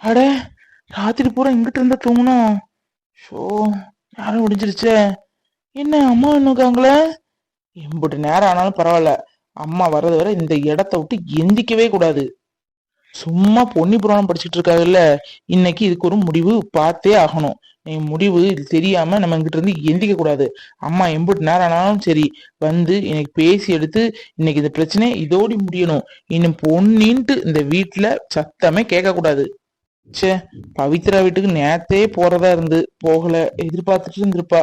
அட ராத்திரி பூரா இங்கிட்டு இருந்தா தூங்கணும். ஷோ நேரம் முடிஞ்சிருச்சே. என்ன அம்மா இன்னுக்காங்களே எம்பிட்டு நேரம் ஆனாலும் பரவாயில்ல. அம்மா வர்றது வரை இந்த இடத்த விட்டு எந்திக்கவே கூடாது. சும்மா பொன்னி புராணம் படிச்சுட்டு இருக்காதுல்ல இன்னைக்கு இதுக்கு ஒரு முடிவு பார்த்தே ஆகணும். நீ முடிவு இது தெரியாம நம்ம இங்கிட்ட இருந்து எந்திக்க கூடாது. அம்மா எம்பிட்டு நேரம் ஆனாலும் சரி வந்து இன்னைக்கு பேசி எடுத்து இன்னைக்கு இந்த பிரச்சனை இதோடி முடியணும். இன்னும் பொன்னின்ட்டு இந்த வீட்டுல சத்தமே கேட்க கூடாது. ச்சே பவித்ரா வீட்டுக்கு நேத்தே போறதா இருந்து போகல எதிர்பார்த்துட்டு இருந்திருப்பா.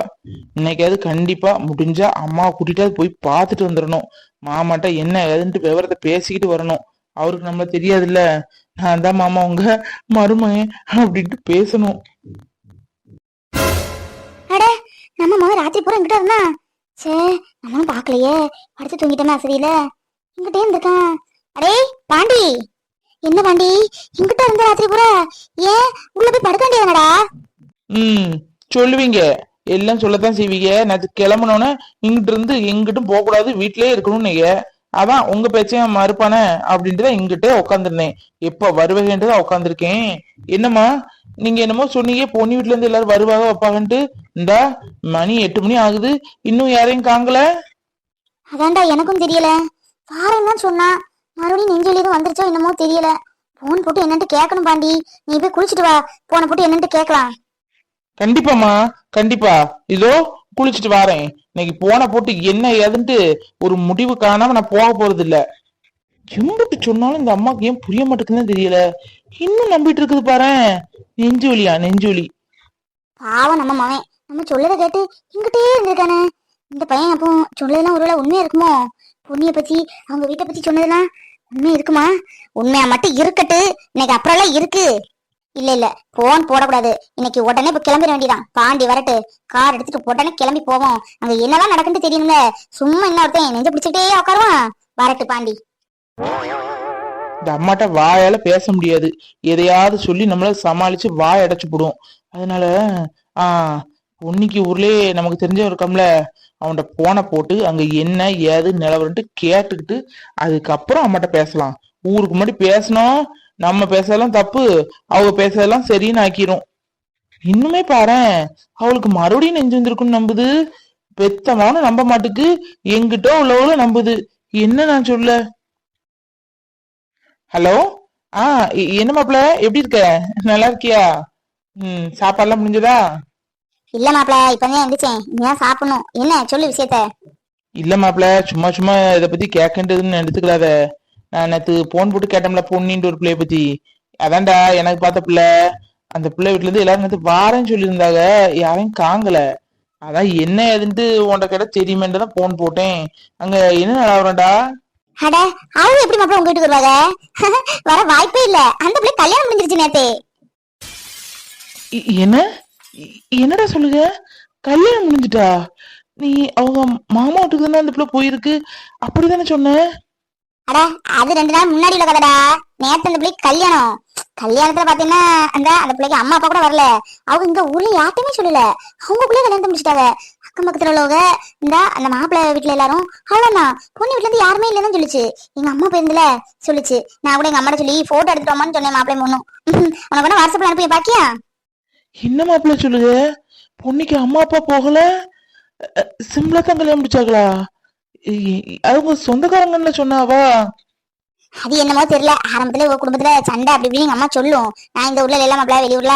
இன்னைக்காவது கண்டிப்பா முடிஞ்சா அம்மாவை கூட்டிட்டாவது போய் பார்த்துட்டு வந்துடணும் மாமாட்ட என்ன ஏதுன்ட்டு விவரத்தை பேசிக்கிட்டு வரணும். அவருக்கு நம்மள தெரியாதுல்ல. நான் தான் மாமா உங்க மருமகன் அப்படின்ட்டு பேசணும். அட நம்ம மகன் ராத்திரி பூரா இங்கிட்ட இருந்தா? சே நம்மளும் பாக்கலையே படுத்து தூங்கிட்டோமே சரியில்ல இங்கிட்டே இருந்திருக்கான். அடே பாண்டி! என்ன பாண்டி இங்கிட்ட இருந்த ராத்திரி பூரா ஏன் உள்ள போய் படுக்க வேண்டியதானடா ம் சொல்லுவீங்க. எல்லாம் சொல்லத்தான் செய்வீங்க. நேற்று கிளம்புனோன்னே இங்கிட்டு இருந்து எங்கிட்டும் போக கூடாது வீட்லயே இருக்கணும்னு நீங்க. அதான் உங்க பேச்சையும் மறுப்பானே அப்படின்ட்டு தான் இங்கிட்டே உட்காந்துருந்தேன் எப்ப வருவகன்ட்டு தான் உட்காந்துருக்கேன் என்னம்மா நீங்க என்னமோ சொன்னீங்க பொண்ணு வீட்ல இருந்து எல்லாரும் வருவாங்க வைப்பாங்கன்ட்டு இந்தா மணி எட்டு மணி ஆகுது. இன்னும் யாரையும் காங்கல அதான்டா எனக்கும் தெரியல. தான் சொன்னா மறுபடியும் நெஞ்சொலி எதுவும் வந்துருச்சோ என்னமோ தெரியல. போன் போட்டு என்னன்ட்டு கேட்கணும் பாண்டி. நீ போய் குளிச்சிட்டு வா. போனை போட்டு என்னன்ட்டு கேட்கலாம். கண்டிப்பாம்மா கண்டிப்பா. இதோ குளிச்சுட்டு வாரேன். இன்னைக்கு போன போட்டு என்ன ஏதுன்ட்டு ஒரு முடிவு காணாம நான் போக போறது இல்ல எம்பிட்டு சொன்னாலும் இந்த அம்மாக்கு ஏன் புரிய மாட்டேங்குதுன்னு தெரியல. இன்னும் நம்பிட்டு இருக்குது பாரேன் நெஞ்சு வலியா நெஞ்சு வலி பாவம் நம்ம மவன். நம்ம சொல்லதை கேட்டு இங்கிட்டே இருந்திருக்கானே. இந்த பையன் அப்போ சொல்லதெல்லாம் ஒருவேளை உண்மையா இருக்குமோ? பொண்ணிய பத்தி அவங்க வீட்டை பத்தி சொன்னதெல்லாம் உண்மை இருக்குமா? உண்மையா மட்டும் இருக்கட்டு. இன்னைக்கு அப்புறம் எல்லாம் இருக்கு. இல்ல இல்ல. போன் போடக்கூடாது. இன்னைக்கு உடனே இப்ப கிளம்பிட வேண்டியதான் பாண்டி வரட்டு. கார் எடுத்துட்டு உடனே கிளம்பி போவோம். அங்க என்னதான் நடக்குன்னு தெரியணும்ல சும்மா என்ன ஒருத்தன் நெஞ்ச பிடிச்சிட்டே உட்காருவான். வரட்டு பாண்டி. இந்த அம்மாட்ட வாயால பேச முடியாது. எதையாவது சொல்லி நம்மள சமாளிச்சு வாய் அடைச்சு போடும் அதனால ஆஹ் பொன்னிக்கு ஊர்லயே நமக்கு தெரிஞ்சவன் இருக்கோம்ல அவன்கிட்ட போனை போட்டு அங்க என்ன ஏது நிலவரன்ட்டு கேட்டுக்கிட்டு அதுக்கப்புறம் அம்மாட்ட பேசலாம். ஊருக்கு முன்னாடி பேசணும் நம்ம பேசலாம் தப்பு அவங்க பேசலாம் சரின்னு ஆக்கிரும். இன்னுமே பாரேன் அவளுக்கு மறுபடியும் நெஞ்சு வந்திருக்குன்னு நம்புது. பெத்தமான நம்ப மாட்டுக்கு எங்கிட்ட உள்ளவள நம்புது. என்ன நான் சொல்ல? ஹலோ? ஆ எ- என்ன மாப்பிள எப்படி இருக்க? நல்லா இருக்கியா? ம் சாப்பாடுலாம் முடிஞ்சதா? இல்ல மாப்பிள இப்பதான் எந்திரிச்சேன். இனிதான் சாப்பிடணும். என்ன? சொல்லு விஷயத்த. இல்ல மாப்பிள சும்மா சும்மா இத பத்தி கேட்கன்றதுன்னு எடுத்துக்கிறாத நான் நேத்து போன் போட்டு கேட்டோம்ல பொன்னின்ற ஒரு பிள்ளைய பத்தி. அதான்டா எனக்கு பார்த்த பிள்ளை. அந்த பிள்ளை வீட்டுல இருந்து எல்லாரும் நேத்து வாரேன்னு சொல்லியிருந்தாங்க. யாரையும் காங்கல. அதான் என்ன ஏதுன்ட்டு உன்ட கேட்ட தெரியுமேன்ட்டு தான் போன் போட்டேன். அங்க என்ன நிலவரம்டா அட அவங்க எப்படி மாப்பிள உங்க வீட்டுக்கு வருவாங்க? வர வாய்ப்பே இல்ல. அந்த பிள்ளை கல்யாணம் முடிஞ்சிருச்சு நேத்து. என்ன? என்னடா சொல்லுங்க கல்யாணம் முடிஞ்சுட்டா? நீ அவங்க மாமா வீட்டுக்கு தானே அந்த பிள்ளை போயிருக்கு? அப்படிதானே சொன்ன? அட அது ரெண்டு நாள் முன்னாடி உள்ள கதடா. நேத்து அந்த பிள்ளைக்கு கல்யாணம். கல்யாணத்துல பாத்தீங்கன்னா அந்த அந்த பிள்ளைக்கு அம்மா அப்பா கூட வரல. அவங்க இங்க ஊர்ல யார்ட்டுமே சொல்லல. அவங்க பிள்ளை கல்யாணத்தை முடிச்சிட்டாங்க. அக்கம் பக்கத்துல உள்ளவங்க இந்த அந்த மாப்பிள்ளை வீட்டுல எல்லாரும் அவ்வளவுதான். பொண்ணு வீட்டுல இருந்து யாருமே இல்லைன்னு சொல்லுச்சு. எங்க அம்மா போயிருந்துல சொல்லுச்சு. நான் கூட எங்க அம்மாட்ட சொல்லி போட்டோ எடுத்துட்டோமான்னு சொன்னேன் மாப்பிள்ளை பொண்ணும் உனக்கு வேணா வாட்ஸ்அப்ல அனுப்பி பாக்கியா? என்ன மாப்பிள்ள சொல்லுங்க பொண்ணுக்கு அம்மா அப்பா போகல? சிம்லா தான் கல்யாணம் முடிச்சாங்களா? அவங்க சொந்தக்காரங்கன்னு சொன்னாவா அது என்னமோ தெரியல. ஆரம்பத்துல உங்க குடும்பத்துல சண்டை அப்படி இப்படின்னு அம்மா சொல்லும். நான் இந்த ஊர்ல எல்லாம் மாப்பிள்ள வெளியூர்ல.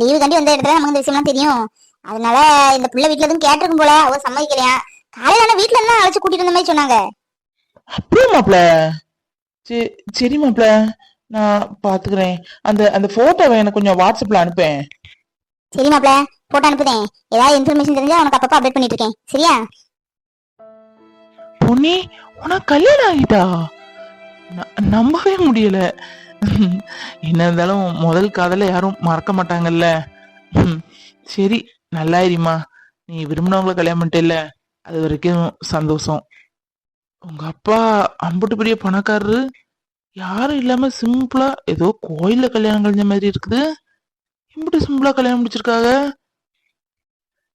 லீவு கண்டி வந்த இடத்துல நமக்கு இந்த விஷயம்லாம் தெரியும். அதனால இந்த பிள்ளை வீட்டுல எதுவும் கேட்டிருக்கும் போல. அவ சம்மதிக்கலையா? காலையில ஆனா வீட்டுல இருந்தா அழைச்சு கூட்டிட்டு வந்த மாதிரி சொன்னாங்க. அப்படியே மாப்பிள்ள? சரி மாப்பிள்ள. நான் பாத்துக்கிறேன். அந்த அந்த போட்டோவை எனக்கு கொஞ்சம் வாட்ஸ்அப்ல அனுப்பேன் சரி மாப்பிள்ள போட்டோ அனுப்புதேன். ஏதாவது இன்ஃபர்மேஷன் தெரிஞ்சா உனக்கு அப்பப்போ அப்டேட் பண்ணிட்டு இருக்கேன். சரியா? பொன்னி உனக்கு கல்யாணம் ஆகிட்டா நம்பவே முடியல. என்ன இருந்தாலும் முதல் காதல யாரும் மறக்க மாட்டாங்கல்ல. சரி நல்லா இருமா நீ விரும்பினவங்கள கல்யாணம் பண்ணிட்டேல்ல அது வரைக்கும் சந்தோஷம். உங்க அப்பா அம்புட்டு பெரிய பணக்காரரு. யாரும் இல்லாம சிம்பிளா ஏதோ கோயில்ல கல்யாணம் கழிஞ்ச மாதிரி இருக்குது. இப்படி சிம்பிளா கல்யாணம் முடிச்சிருக்காங்க.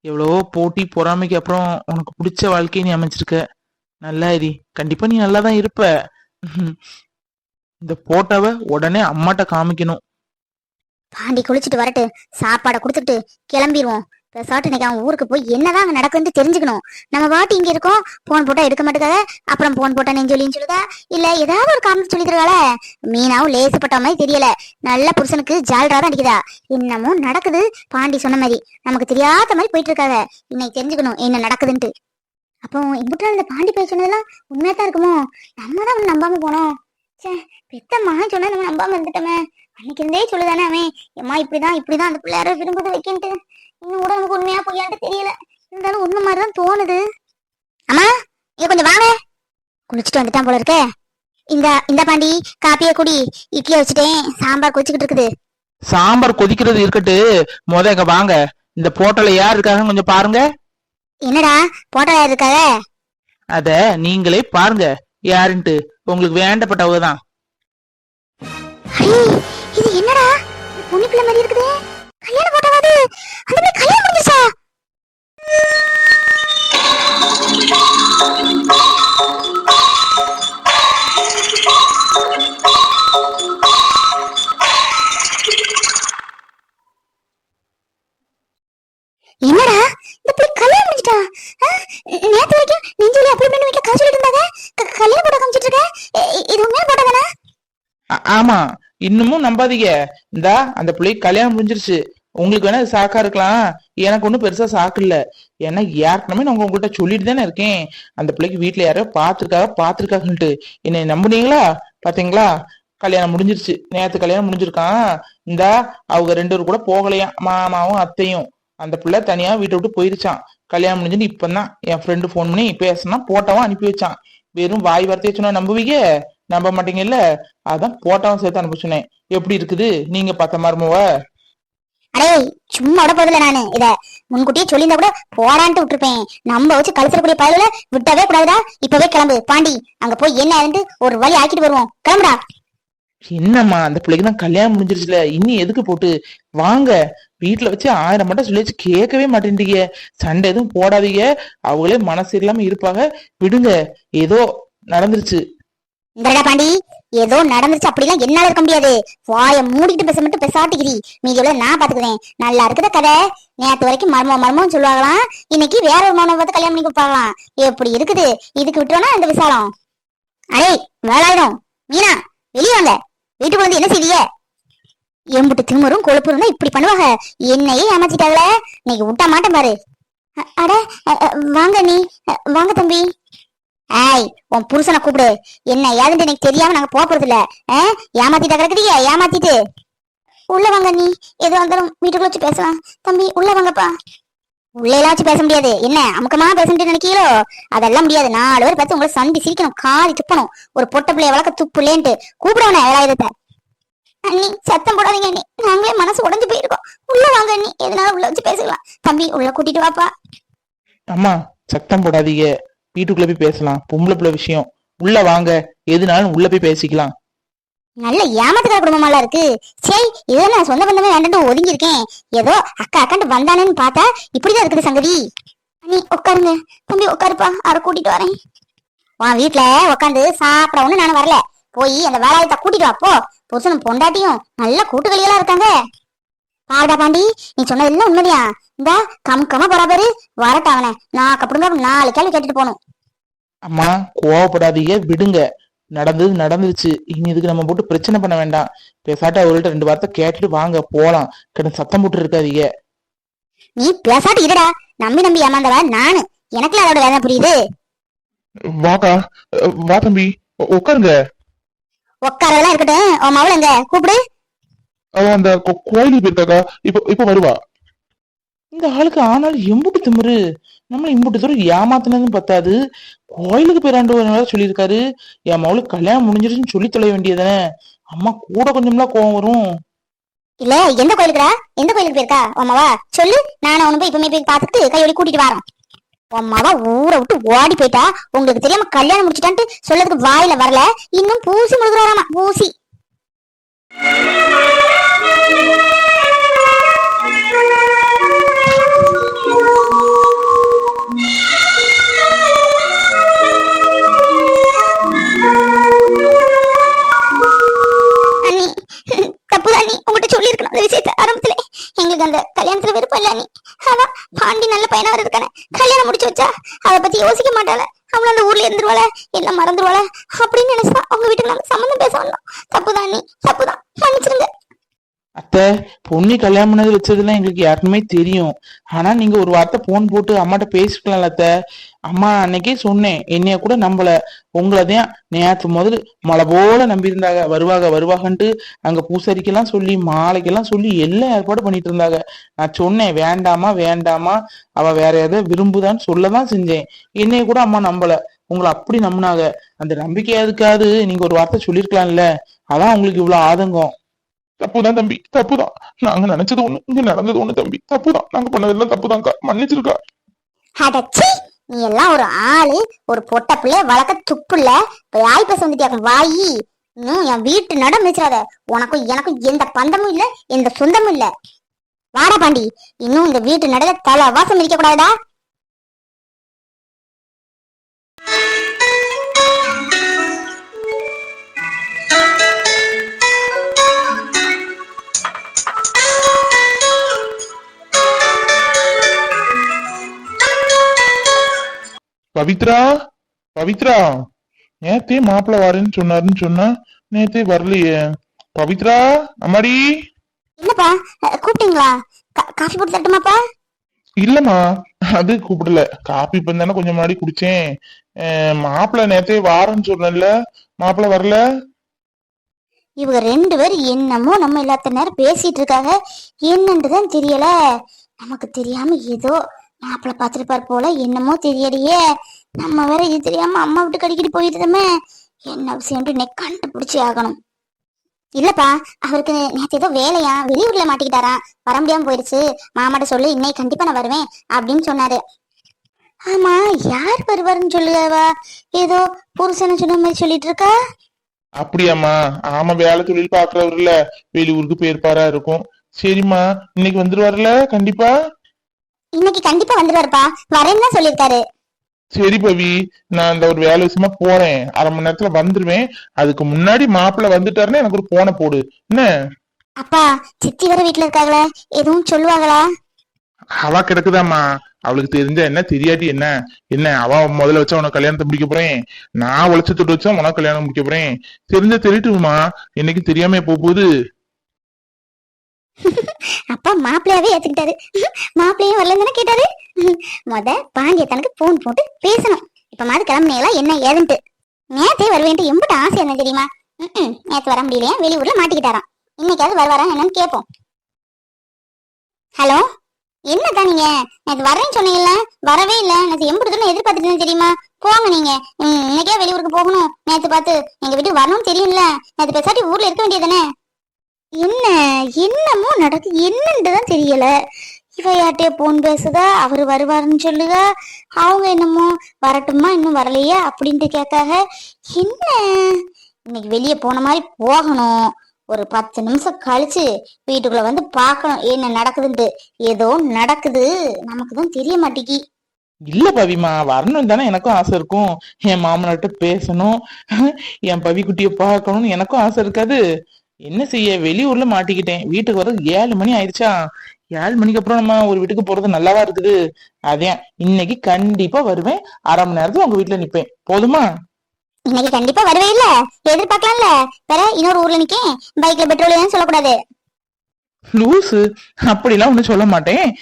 எவ்வளவோ போட்டி பொறாமைக்கு அப்புறம் உனக்கு பிடிச்ச வாழ்க்கையை நீ அமைச்சிருக்க. நல்லா இரி. கண்டிப்பா நீ நல்லா தான் இருப்ப. இந்த போட்டோவை உடனே அம்மாட்ட காமிக்கணும். பாண்டி குளிச்சுட்டு வரட்டு. சாப்பாடை கொடுத்துட்டு கிளம்பிடுவோம் ரெசார்ட் இன்னைக்கு அவன் ஊருக்கு போய் என்னதான் அங்க நடக்குதுன்னு தெரிஞ்சுக்கணும். நம்ம வாட்டி இங்க இருக்கோம் போன் போட்டா எடுக்க மாட்டேங்காத அப்புறம் போன் போட்டா நெஞ்சொலின்னு சொல்லுதா? இல்ல ஏதாவது ஒரு காரணம் சொல்லி தருவாள மீனாவும் லேசுப்பட்ட மாதிரி தெரியல. நல்ல புருஷனுக்கு ஜால்ரா தான் அடிக்குதா? என்னமோ நடக்குது பாண்டி சொன்ன மாதிரி. நமக்கு தெரியாத மாதிரி போயிட்டு இருக்காங்க இன்னைக்கு தெரிஞ்சுக்கணும் என்ன நடக்குதுன்ட்டு. அப்போ எங்கிட்ட இந்த பாண்டி போய் சொன்னதெல்லாம் உண்மையா தான் இருக்குமோ? நம்ம தான் ஒன்று நம்பாம போனோம். ச்சே பெத்த மகன் சொன்னா நம்ம நம்பாம இருந்துட்டோமே. அன்னைக்கு இருந்தே சொல்லுதானே அவன்? ஏம்மா இப்படிதான் இப்படிதான் அந்த பிள்ளையார விரும்புது வைக்கின்ட்டு. இன்னும் கூட நமக்கு உண்மையா பொய்யான்ட்டு தெரியல. இருந்தாலும் உண்மை மாதிரிதான் தோணுது. அம்மா இங்க கொஞ்சம் வாங்க. குளிச்சுட்டு வந்துட்டான் போல இருக்க. இந்த இந்த பாண்டி காப்பியை குடி. இட்லியை வச்சுட்டேன் சாம்பார் கொதிச்சுக்கிட்டு இருக்குது. சாம்பார் கொதிக்கிறது இருக்கட்டு. முத இங்க வாங்க. இந்த போட்டோல யார் இருக்காங்கன்னு கொஞ்சம் பாருங்க. என்னடா போட்டோ இருக்காத அத நீங்களே பாருங்க. யாருன்ட்டு. உங்களுக்கு வேண்டப்பட்டவங்க தான் இது என்னடா? இது பொண்ணு பிள்ளை மாதிரி இருக்குது. கல்யாண போட்டவாது. அந்த மாதிரி கல்யாணம் முடிஞ்சிச்சா என்னடா? இந்த பிள்ளை கல்யாணம் முடிஞ்சிட்டா? நேத்து வரைக்கும் நெஞ்சொலி அப்படி பண்ணி வைக்க காசு சொல்லிட்டு இருந்தாங்க. கல்யாணம் கல்யாண போட்டோ காமிச்சிட்டு இருக்க? இது உண்மையா போட்டதானா? ஆமா. இன்னமும் நம்பாதீங்க. இந்தா அந்த பிள்ளைக்கு கல்யாணம் முடிஞ்சிருச்சு. உங்களுக்கு வேணா சாக்கா இருக்கலாம். எனக்கு ஒண்ணும் பெருசா சாக்கு இல்ல. ஏன்னா ஏற்கனவே நான் உங்ககிட்ட சொல்லிட்டு தானே இருக்கேன். அந்த பிள்ளைக்கு வீட்டுல யாரோ பாத்துருக்காக பாத்துருக்காங்கன்ட்டு என்னை நம்புனீங்களா? பாத்தீங்களா? கல்யாணம் முடிஞ்சிருச்சு. நேத்து கல்யாணம் முடிஞ்சிருக்கான். இந்தா அவங்க ரெண்டு பேரும் கூட போகலையாம் மாமாவும் அத்தையும். அந்த பிள்ளை தனியா வீட்டை விட்டு போயிருச்சான். கல்யாணம் முடிஞ்சுன்னு இப்பதான் என் ஃப்ரெண்டு ஃபோன் பண்ணி பேசினா போட்டோவும் அனுப்பி வச்சான். வெறும் வாய் வார்த்தையை சொன்னா நம்புவீங்க? நம்ப மாட்டீங்கல்ல? அதான் போட்டாவும் சேர்த்து அனுப்ப சொன்னேன் எப்படி இருக்குது? நீங்க பார்த்த மருமவ அடே சும்மா விட போதில்ல நானு. இத முன்கூட்டியே சொல்லியிருந்தா கூட போடான்ட்டு விட்டுருப்பேன். நம்ம வச்சு கழிச்சிடக்கூடிய பயல விட்டவே கூடாதுடா. இப்பவே கிளம்பு. பாண்டி அங்க போய் என்ன இருந்து ஒரு வழி ஆக்கிட்டு வருவோம். கிளம்புடா. என்னம்மா அந்த பிள்ளைக்கு தான் கல்யாணம் முடிஞ்சிருச்சுல. இன்னி எதுக்கு போட்டு? வாங்க. வீட்டுல வச்சு ஆயிரம் மட்டும் சொல்லி வச்சு கேட்கவே மாட்டேன்றீங்க. சண்டை எதுவும் போடாதீங்க. அவங்களே மனசு இல்லாம இருப்பாங்க. விடுங்க. ஏதோ நடந்துருச்சு. இந்தடா பாண்டி ஏதோ நடந்துச்சு அப்படிலாம் என்னால இருக்க முடியாது. வாய மூடிட்டு பேச மட்டும் பேசாட்டிக்கிறி. மீதியோட நான் பாத்துக்குவேன். நல்லா இருக்குத கதை? நேற்று வரைக்கும் மர்மம் மர்மம் சொல்லுவாங்களாம். இன்னைக்கு வேற ஒரு மௌனம் பார்த்து கல்யாணம் பண்ணி கொடுப்பாங்களாம். எப்படி இருக்குது? இதுக்கு விட்டுருவோனா இந்த விசாலம்? அடே வேலாயிடும் மீனா வெளியே வாங்க. வீட்டுக்கு வந்து என்ன செய்வீங்க எம்புட்டு திமுறும் கொழுப்புரும் இப்படி பண்ணுவாங்க. என்னையே ஏமாச்சிட்டாங்களே இன்னைக்கு விட்டா மாட்டேன் பாரு. அட வாங்க நீ. வாங்க தம்பி. ஆய் உன் புருஷனை கூப்பிடு. என்ன ஏதுன்னு எனக்கு தெரியாம நாங்க போக போறது இல்ல ஏமாத்திட்டா கிடக்குறீங்க ஏமாத்திட்டு? உள்ள வாங்க நீ. எது வந்தாலும் வீட்டுக்குள்ள வச்சு பேசலாம். தம்பி உள்ள வாங்கப்பா. உள்ளேலாம் வச்சு பேச முடியாது. என்ன அமுக்கமா பேசணும்னு நினைக்கீங்களோ அதெல்லாம் முடியாது. நாலு பேர் பார்த்து உங்களை சந்தி சிரிக்கணும். காரி துப்பணும். ஒரு பொட்டை பிள்ளைய வளர்க்க துப்புலேன்ட்டு. கூப்பிடணும் ஏழாயிரத்தை. அண்ணி சத்தம் போடாதீங்க அண்ணி. நாங்களே மனசு உடைஞ்சு போயிருக்கோம். உள்ள வாங்க அண்ணி. எதனால உள்ள வச்சு பேசலாம் தம்பி உள்ள கூட்டிட்டு வாப்பா. அம்மா சத்தம் போடாதீங்க. வீட்டுக்குள்ள போய் பேசலாம். பொம்பளை பிள்ளை விஷயம். உள்ள வாங்க. எதுனாலும் உள்ள போய் பேசிக்கலாம். நல்ல ஏமாத்துக்கிற குடும்பமாலாம் இருக்கு. சரி இதோ நான் சொந்த பந்தமே வேண்டாம் ஒதுங்கி இருக்கேன் ஏதோ அக்கா அக்காண்டு வந்தானேன்னு பார்த்தா இப்படிதான் இருக்குது சங்கதி நீ உட்காருங்க. தம்பி உட்காருப்பா. அவரை கூட்டிட்டு வரேன். உன் வீட்டுல உட்காந்து சாப்பிட ஒண்ணு நானும் வரல. போய் அந்த வேலாயத்தை கூட்டிட்டு வா போ. புருஷனும் பொண்டாட்டியும் நல்ல கூட்டுகளியெல்லாம் இருக்காங்க. பாடா பாண்டி நீ சொன்னதெல்லாம் உண்மையா இந்த கம்கமா பராபரு வரட்டும் அவனை. நான் அப்படிங்க நாலு கேள்வி கேட்டுட்டு போகணும். அம்மா கோவப்படாதீங்க விடுங்க. நடந்தது நடந்துருச்சு. இனி இதுக்கு நம்ம போட்டு பிரச்சனை பண்ண வேண்டாம். பேசாட்ட அவர்கிட்ட ரெண்டு வார்த்தை கேட்டுட்டு வாங்க போலாம். கிட்ட சத்தம் போட்டு இருக்காதீங்க. நீ பேசாட்டு இருடா. நம்பி நம்பி ஏமாந்தவ நானு. எனக்குல அதோட வேதனை புரியுது. வாக்கா வா தம்பி. உட்காருங்க உட்காரதெல்லாம் இருக்கட்டும். உன் மவள எங்க? கூப்பிடு. அவ அந்த கோயிலுக்கு போயிருக்காக்கா? இப்ப இப்ப வருவா. இந்த ஆளுக்கு ஆனாலும் எம்புட்டு திமுரு. நம்ம இம்புட்டு தூரம் ஏமாத்தினதும் பத்தாது. கோயிலுக்கு போயிராண்டு வேற சொல்லியிருக்காரு. என் மவளுக்கு கல்யாணம் முடிஞ்சிருச்சுன்னு சொல்லி தொலைய வேண்டியதானே அம்மா கூட கொஞ்சம்லாம் கோவம் வரும். இல்ல எந்த கோயிலுக்குடா? எந்த கோயிலுக்கு போயிருக்கா? உன் சொல்லு. நானும் அவனு போய் இப்பவுமே போய் பார்த்துட்டு கையோடி கூட்டிட்டு வரேன் உன் ஊரை விட்டு ஓடி போயிட்டா? உங்களுக்கு தெரியாம கல்யாணம் முடிச்சிட்டான்ட்டு சொல்லதுக்கு வாயில வரல. இன்னும் பூசி முழுகிறாராமா? பூசி. பொண்ணு கல்யாணம் பண்ணது வச்சதுலாம் எங்களுக்கு யாருக்குமே தெரியும். ஆனா நீங்க ஒரு வார்த்தை போன் போட்டு அம்மாட்ட பேசிக்கலாம்ல அத்தை அம்மா அன்னைக்கே சொன்னேன் என்னைய கூட நம்பல. உங்களதான் நேற்று முதல் மழை போல நம்பியிருந்தாங்க. வருவாங்க வருவாங்கன்ட்டு அங்க பூசாரிக்கெல்லாம் சொல்லி மாலைக்கெல்லாம் சொல்லி எல்லாம் ஏற்பாடு பண்ணிட்டு இருந்தாங்க. நான் சொன்னேன் வேண்டாமா வேண்டாமா அவ வேற எதை விரும்புதான்னு சொல்லதான் செஞ்சேன். என்னைய கூட அம்மா நம்பல. உங்களை அப்படி நம்பினாங்க. அந்த நம்பிக்கையாதுக்காவது நீங்க ஒரு வார்த்தை சொல்லிருக்கலாம்ல. அதான் உங்களுக்கு இவ்வளவு ஆதங்கம். தப்புதான் தம்பி தப்புதான். நாங்க நினைச்சது ஒண்ணு இங்க நடந்தது ஒண்ணு தம்பி. தப்புதான். நாங்க பண்ணதெல்லாம் தப்புதான்க்கா. மன்னிச்சிருக்கா. அடச்சி நீ எல்லாம் ஒரு ஆளு ஒரு பொட்ட பிள்ளைய வளர்க்க துப்புல. இப்ப யாய் பேச வந்துட்டியா? வாயி. இன்னும் என் வீட்டு நடம் மிச்சிடாத உனக்கும் எனக்கும் எந்த பந்தமும் இல்ல எந்த சொந்தமும் இல்ல. வாடா பாண்டி. இன்னும் இந்த வீட்டு நடுல தலை வாசம் இருக்க கூடாதா பவித்ரா பவித்ரா. நேத்தே மாப்பிள்ள வரேன்னு சொன்னாருன்னு சொன்னா நேத்தே வரலையே. பவித்ரா அம்மாடி. இல்லப்பா அஹ், கூப்பிட்டீங்களா? காஃபி போட்டு தட்டுமாப்பா இல்லம்மா அது கூப்பிடல. காப்பி இப்ப தானே கொஞ்சம் முன்னாடி குடிச்சேன். மாப்பிள்ளை நேத்தே வாரேன்னு சொன்னேன்ல மாப்பிள்ளை வரல? இவங்க ரெண்டு பேரும் என்னமோ நம்ம எல்லாத்த நேரம் பேசிட்டு இருக்காங்க. என்னன்றதுதான் தெரியல. நமக்கு தெரியாம ஏதோ மாப்பிள்ள பார்த்துருப்பார் போல. என்னமோ தெரியலையே. நம்ம வேற இது தெரியாம அம்மா விட்டு கடிக்கிட்டு போயிருந்தோமே என்ன விஷயம்ட்டு இன்னைக்கு கண்டுபிடிச்சி ஆகணும். இல்லப்பா அவருக்கு நேற்று ஏதோ வேலையா? வெளியூர்ல மாட்டிக்கிட்டாரா? வர முடியாம போயிருச்சு. மாமாட்ட சொல்லு இன்னைக்கு கண்டிப்பா நான் வருவேன் அப்படின்னு சொன்னாரு. ஆமா யார் வருவாருன்னு சொல்லுவா ஏதோ புருஷனை சொன்ன மாதிரி சொல்லிட்டு இருக்கா? அப்படியாம்மா. ஆமா வேலை தொழில் பாக்குறவர்ல வெளியூருக்கு போயிருப்பாரா இருக்கும். சரிம்மா இன்னைக்கு வந்துருவாருல கண்டிப்பா? இன்னைக்கு கண்டிப்பா வந்துருவாருப்பா. வரேன்னு தான் சொல்லியிருக்காரு. சரி பவி நான் இந்த ஒரு வேலை விஷயமா போறேன். அரை மணி நேரத்துல வந்துருவேன். அதுக்கு முன்னாடி மாப்பிள்ளை வந்துட்டாருன்னா எனக்கு ஒரு போனை போடு. என்ன? அப்பா சித்தி வர வீட்டுல இருக்காங்களே. எதுவும் சொல்லுவாங்களா? அவ கிடக்குதாம்மா. அவளுக்கு தெரிஞ்சா என்ன? தெரியாட்டி என்ன? என்ன அவ முதல்ல வச்சா உனக்கு கல்யாணத்தை முடிக்க போறேன்? நான் உழைச்சு தொட்டு வச்சா உனக்கு கல்யாணம் முடிக்க போறேன். தெரிஞ்ச தெரியட்டுமா என்னைக்கு தெரியாம போக போகுது. அப்பா மாப்பிள்ளையாவே ஏத்துக்கிட்டாரு. மாப்பிள்ளையும் வரலன்னு தானே கேட்டாரு? முத பாண்டிய தனக்கு போன் போட்டு பேசணும். இப்ப மாதிரி கிளம்புனீங்களா? என்ன ஏதுன்ட்டு. நேத்தே வருவேன்ட்டு எம்பிட்டு ஆசை என்ன தெரியுமா? நேத்து வர முடியலையா வெளியூர்ல மாட்டிக்கிட்டாராம். இன்னைக்காவது வருவாரா என்னன்னு கேட்போம் ஹலோ? என்னக்கா நீங்க? நேற்று வரேன்னு சொன்னீங்கல்ல? வரவே இல்ல. நேற்று எம்பிடுதுன்னு எதிர்பார்த்துட்டு தெரியுமா? போங்க நீங்க. இன்னைக்கே வெளியூருக்கு போகணும். நேத்து பார்த்து எங்க வீட்டுக்கு வரணும்னு தெரியும்ல. நேற்று பேசாட்டி ஊர்ல இருக்க வேண்டியதானே என்ன என்னமோ நடக்கு என்னன்றதான் தெரியல. இவ யார்கிட்டயே போன் பேசுதா அவரு வருவாருன்னு சொல்லுதா அவங்க என்னமோ வரட்டுமா இன்னும் வரலையா அப்படின்ட்டு கேட்காக என்ன? இன்னைக்கு வெளியே போன மாதிரி போகணும். ஒரு பத்து நிமிஷம் கழிச்சு வீட்டுக்குள்ள வந்து பார்க்கணும் என்ன நடக்குதுன்ட்டு. ஏதோ நடக்குது நமக்கு தான் தெரிய மாட்டேங்கி. இல்ல பவிமா வரணும் தானே எனக்கும் ஆசை இருக்கும். என் மாமனார்ட்ட பேசணும். என் பவி குட்டிய பார்க்கணும்னு எனக்கும் ஆசை இருக்காது. என்ன செய்ய? வெளியூர்ல மாட்டிக்கிட்டேன். வீட்டுக்கு வர ஏழு மணி ஆயிடுச்சா? ஏழு மணிக்கு அப்புறம் நம்ம ஒரு வீட்டுக்கு போறது நல்லாவா இருக்குது? அதே இன்னைக்கு கண்டிப்பா வருவேன். அரை மணி நேரத்துல உங்க வீட்டுல நிப்பேன். போதுமா? இன்னைக்கு கண்டிப்பா வருவே இல்ல. எதிர்பார்க்கலாம்ல. வேற இன்னொரு ஊர்ல நிக்கேன். பைக்ல பெட்ரோல் சொல்லக்கூடாது. லூசு. அப்படிலாம் ஒண்ணும் சொல்ல மாட்டேன்.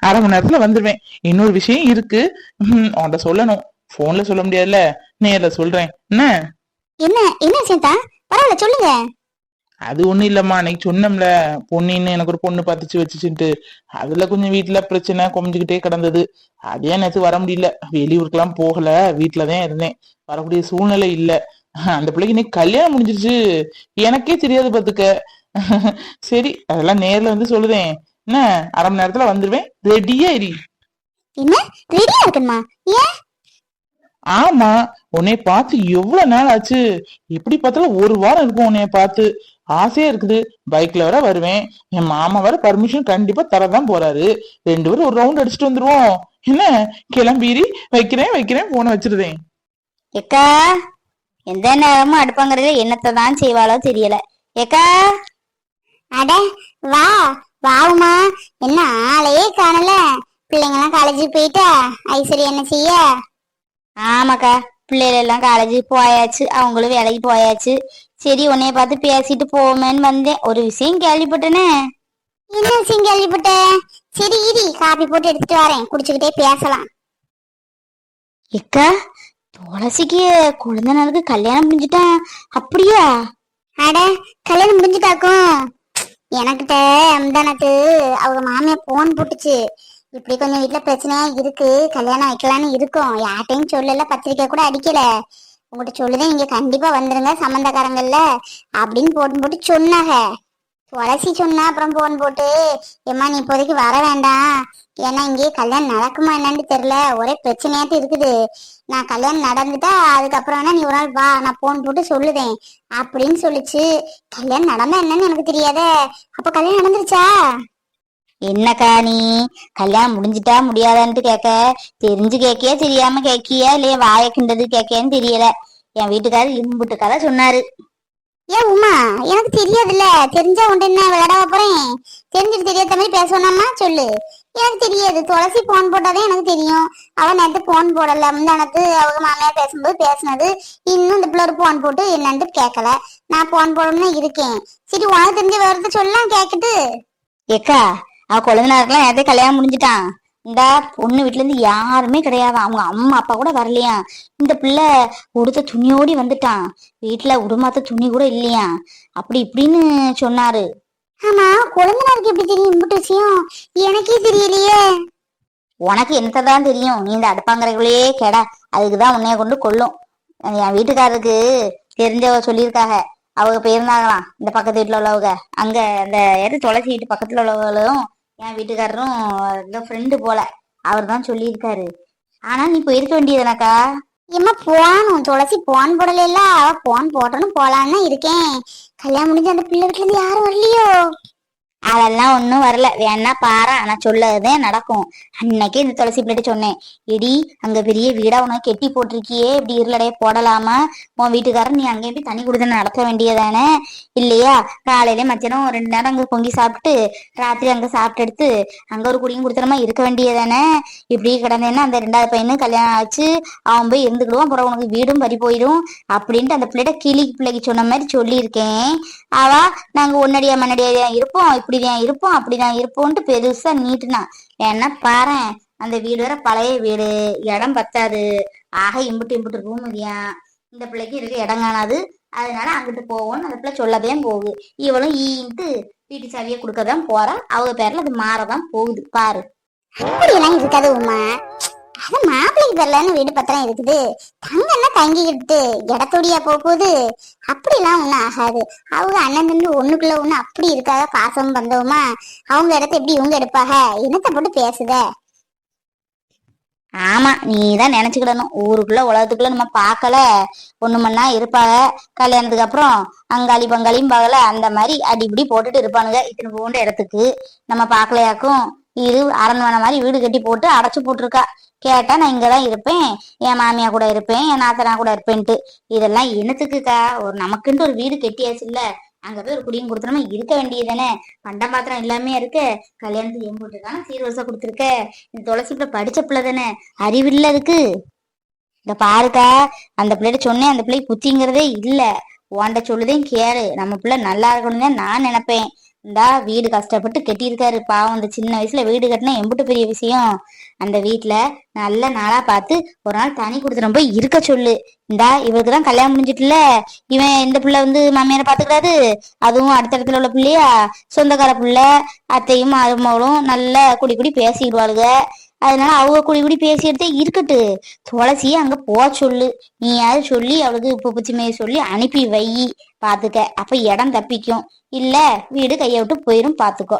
அரை மணி நேரத்துல வந்துருவேன். இன்னொரு விஷயம் இருக்கு. ம், உன்கிட்ட சொல்லணும். போன்ல சொல்ல முடியாதுல்ல. நேர்ல சொல்றேன். என்ன? என்ன? என்ன விஷயத்தா பரவாயில்ல சொல்லுங்க. அது ஒண்ணும் இல்லம்மா. அன்னைக்கு சொன்னோம்ல பொண்ணுன்னு எனக்கு ஒரு பொண்ணு பார்த்துச்சு வச்சுச்சுன்ட்டு. அதுல கொஞ்சம் வீட்டுல பிரச்சனை குறைஞ்சுக்கிட்டே கிடந்தது. அதே நேத்து வர முடியல? வெளியூருக்கெல்லாம் போகல. வீட்டுலதான் இருந்தேன். வரக்கூடிய சூழ்நிலை இல்ல. அந்த பிள்ளைக்கு இன்னைக்கு கல்யாணம் முடிஞ்சிருச்சு. எனக்கே தெரியாது பாத்துக்க சரி அதெல்லாம் நேர்ல வந்து சொல்லுதேன். என்ன அரை மணி நேரத்துல வந்துருவேன். ரெடியா இரு. என்ன? ரெடியா இருக்குமா ஏன்? ஆமா உன்னைய பார்த்து எவ்வளவு நாள் ஆச்சு? எப்படி பார்த்தாலும் ஒரு வாரம் இருக்கும் உன்னைய பார்த்து. ஆசையா இருக்குது. பைக்ல வர வருவேன். என் மாமா வர பர்மிஷன் கண்டிப்பா தரதான் போறாரு. ரெண்டு பேரும் ஒரு ரவுண்ட் அடிச்சுட்டு வந்துருவோம். என்ன? கிளம்பீரி. வைக்கிறேன் வைக்கிறேன். போன வச்சிருந்தேன் ஏக்கா எந்த நேரமும் அடுப்பாங்கிறது என்னத்தை தான் செய்வாளோ தெரியல. ஏக்கா? அட வா வாவுமா. என்ன ஆளையே காணல. பிள்ளைங்களாம் காலேஜுக்கு போயிட்டா? ஐஸ்வர்யா என்ன செய்ய? ஆமாக்கா பிள்ளைகள் எல்லாம் காலேஜுக்கு போயாச்சு. அவங்களும் வேலைக்கு போயாச்சு. சரி உன்னைய பார்த்து பேசிட்டு போவோமேன்னு வந்தேன். ஒரு விஷயம் கேள்விப்பட்டேனே. என்ன விஷயம் கேள்விப்பட்ட? சரி இரி. காபி போட்டு எடுத்துட்டு வரேன். குடிச்சுக்கிட்டே பேசலாம். எக்கா துளசிக்கு குழந்தை நாளுக்கு கல்யாணம் முடிஞ்சுட்டான் அப்படியா? அட கல்யாணம் முடிஞ்சுட்டாக்கும். எனக்கிட்ட அம்தானத்து அவங்க மாமியா போன் போட்டுச்சு. இப்படி கொஞ்சம் வீட்டுல பிரச்சனையா இருக்கு. கல்யாணம் வைக்கலான்னு இருக்கோம். யார்ட்டையும் சொல்லல பத்திரிக்கை கூட அடிக்கல. உங்கள்கிட்ட சொல்லுதேன் நீங்க கண்டிப்பா வந்துருங்க சம்மந்தக்காரங்கள்ல அப்படின்னு போட்டு போட்டு சொன்னாங்க. துளசி சொன்னா அப்புறம் போன் போட்டு ஏம்மா நீ இப்போதைக்கு வர வேண்டாம். ஏன்னா இங்கே கல்யாணம் நடக்குமா என்னன்னு தெரியல. ஒரே பிரச்சனையாட்டு இருக்குது. நான் கல்யாணம் நடந்துட்டா அதுக்கப்புறம் வேணா நீ ஒரு நாள் வா நான் போன் போட்டு சொல்லுதேன். அப்படின்னு சொல்லிச்சு. கல்யாணம் நடந்தா என்னன்னு எனக்கு தெரியாதே. அப்ப கல்யாணம் நடந்துருச்சா? என்னக்கா நீ? கல்யாணம் முடிஞ்சிட்டா முடியாதான்ட்டு கேட்க தெரிஞ்சு கேக்கியா தெரியாம கேக்கியா? இல்லையா வாய கிண்டது கேக்கியான்னு தெரியல. என் வீட்டுக்காரர் இம்புட்டு கதை சொன்னாரு. ஏன் உமா எனக்கு தெரியாதுல்ல. தெரிஞ்சா உண்டு என்ன விளையாட போறேன். தெரிஞ்சுட்டு தெரியாத மாதிரி பேசணும்னா சொல்லு. எனக்கு தெரியாது. துளசி போன் போட்டாதான் எனக்கு தெரியும். அவ நேத்து போன் போடல. முந்தானத்து அவங்க மாமியார் பேசும்போது பேசினது. இன்னும் இந்த பிள்ளை ஒரு போன் போட்டு என்னன்ட்டு கேட்கல நான் போன் போடணும்னு இருக்கேன். சரி உனக்கு தெரிஞ்ச விவரத்தை சொல்லலாம் கேக்குட்டு ஏக்கா அவ குழந்தைனாருக்கெல்லாம் நேரத்தை கல்யாணம் முடிஞ்சிட்டான். இந்த பொண்ணு வீட்டுல இருந்து யாருமே கிடையாது. அவங்க அம்மா அப்பா கூட வரலையா? இந்த பிள்ளை உடுத்த துணியோடி வந்துட்டான். வீட்டுல உடுமாத்த துணி கூட இல்லையா? அப்படி இப்படின்னு சொன்னாரு. ஆமா குழந்தைனாருக்கு எப்படி தெரியும் இம்புட்டு விஷயம்? எனக்கே தெரியலையே. உனக்கு என்னதான் தெரியும்? நீ இந்த அடுப்பாங்கரைகளே கெட. அதுக்குதான் உன்னைய கொண்டு கொல்லும். என் வீட்டுக்காரருக்கு தெரிஞ்சவ சொல்லியிருக்காக. அவங்க போயிருந்தாங்களாம் இந்த பக்கத்து வீட்டுல உள்ளவங்க. அங்க அந்த எது துளசி வீட்டு பக்கத்துல உள்ளவங்களும் என் வீட்டுக்காரரும் இந்த ஃப்ரெண்டு போல. அவர் தான் சொல்லியிருக்காரு. ஆனா நீ போயிருக்க வேண்டியதுனாக்கா ஏம்மா போகணும். துளசி போன் போடல அவ போன் போட்டனும் போலான்னு இருக்கேன். கல்யாணம் முடிஞ்சு அந்த பிள்ளை வீட்டுல இருந்து யாரும் வரலையோ? அதெல்லாம் ஒன்றும் வரல. வேணா பாரு நான் சொல்லதே நடக்கும். அன்னைக்கே இந்த துளசி பிள்ளைட்டு சொன்னேன் எடி அங்க பெரிய வீடா உனக்கு கெட்டி போட்டிருக்கியே இப்படி இருளடைய போடலாமா? உன் வீட்டுக்காரன் நீ அங்கேயும் போய் தனி கொடுத்து நடத்த வேண்டியதானே? இல்லையா? காலையில மத்தியானம் ரெண்டு நேரம் அங்க பொங்கி சாப்பிட்டு ராத்திரி அங்க சாப்பிட்டு எடுத்து அங்க ஒரு குடியும் கொடுத்துறமா இருக்க வேண்டியதானே? இப்படி கிடந்தேன்னா அந்த ரெண்டாவது பையனு கல்யாணம் ஆச்சு. அவன் போய் இருந்துக்கிடுவான் அப்புறம் உனக்கு வீடும் பறி போயிடும். அப்படின்ட்டு அந்த பிள்ளைகிட்ட கிளி பிள்ளைக்கு சொன்ன மாதிரி சொல்லியிருக்கேன். அவா நாங்க உன்னடியா மன்னடியா இருப்போம். இப்படிதான் இருப்போம் அப்படிதான் இருப்போம்ட்டு பெருசா நீட்டுனா. ஏன்னா பாரேன் அந்த வீடு வேற பழைய வீடு. இடம் பத்தாது. ஆக இம்புட்டு இம்புட்டு ரூம் இல்லையா இந்த பிள்ளைக்கு இருக்க இடம் காணாது. அதனால அங்கிட்டு போவோம்னு அந்த பிள்ளை சொல்லவே போகுது. இவளும் ஈன்ட்டு வீட்டு சாவியை கொடுக்கதான் போறா. அவங்க பேர்ல அது மாறதான் போகுது. பாரு. அப்படியெல்லாம் இருக்காது உமா. அது மாப்பிள்ளைக்கு வரலன்னு வீடு பத்திரம் இருக்குது. தங்கன்னா தங்கிக்கிட்டு இடத்தோடியா போகுது. அப்படிலாம் ஒண்ணும் ஆகாது. அவங்க அண்ணன் தம்பி ஒண்ணுக்குள்ள ஒண்ணு அப்படி இருக்காத பாசம் பந்தவமா அவங்க இடத்த எப்படி இவங்க எடுப்பாக? என்னத்தை போட்டு பேசுத? ஆமா நீ தான் நினைச்சுக்கிடணும். ஊருக்குள்ள உலகத்துக்குள்ள நம்ம பார்க்கல. ஒண்ணு மண்ணா இருப்பாங்க கல்யாணத்துக்கு அப்புறம் அங்காளி பங்காளியும் பார்க்கல. அந்த மாதிரி அடிப்படி போட்டுட்டு இருப்பானுங்க இத்தனை போன்ற இடத்துக்கு. நம்ம பார்க்கலையாக்கும். இது அரண்மனை மாதிரி வீடு கட்டி போட்டு அடைச்சு போட்டிருக்கா. கேட்டா நான் இங்கதான் இருப்பேன். என் மாமியா கூட இருப்பேன். என் நாத்தனா கூட இருப்பேன்ட்டு. இதெல்லாம் என்னத்துக்குக்கா? ஒரு நமக்குன்ட்டு ஒரு வீடு கட்டியாச்சு இல்ல. அங்க போய் ஒரு குடியும் கொடுத்தோம்னா இருக்க வேண்டியதுதானே. பண்டம் பாத்திரம் எல்லாமே இருக்கு. கல்யாணத்துக்கு ஏன் போட்டிருக்கான சீர் வருஷம் கொடுத்துருக்க. இந்த துளசி பிள்ளை படிச்ச பிள்ளை தானே அறிவு இல்ல அதுக்கு. இந்த பாருக்கா. அந்த பிள்ளைகிட்ட சொன்னேன் அந்த பிள்ளை புத்திங்கிறதே இல்ல. உன்கிட்ட சொல்லுதேன் கேளு. நம்ம பிள்ளை நல்லா இருக்கணும் தான் நான் நினைப்பேன். இந்தா வீடு கஷ்டப்பட்டு கட்டியிருக்காரு. பாவம் அந்த சின்ன வயசுல வீடு கட்டினா எம்பிட்டு பெரிய விஷயம். அந்த வீட்டுல நல்ல நாளா பார்த்து ஒரு நாள் தனி கொடுத்துட்டு போய் இருக்க சொல்லு. இந்தா இவருக்கு தான் கல்யாணம் முடிஞ்சிட்டுல இவன் இந்த பிள்ளை வந்து மாமியாரை பாத்துக்கிறாரு அதுவும் அடுத்த இடத்துல உள்ள பிள்ளையா? சொந்தக்கார பிள்ளை. அத்தையும் மருமகளும் நல்லா குடி குடி பேசிடுவாளுங்க அதனால அவங்க கூட இப்படி பேசிக்கிட்டே இருக்கட்டு. துளசியே அங்க போக சொல்லு. நீ நீயாவது சொல்லி அவளுக்கு உப்பு புச்சிமையை சொல்லி அனுப்பி வை. பாத்துக்க. அப்ப இடம் தப்பிக்கும். இல்ல வீடு கையை விட்டு போயிரும் பாத்துக்கோ.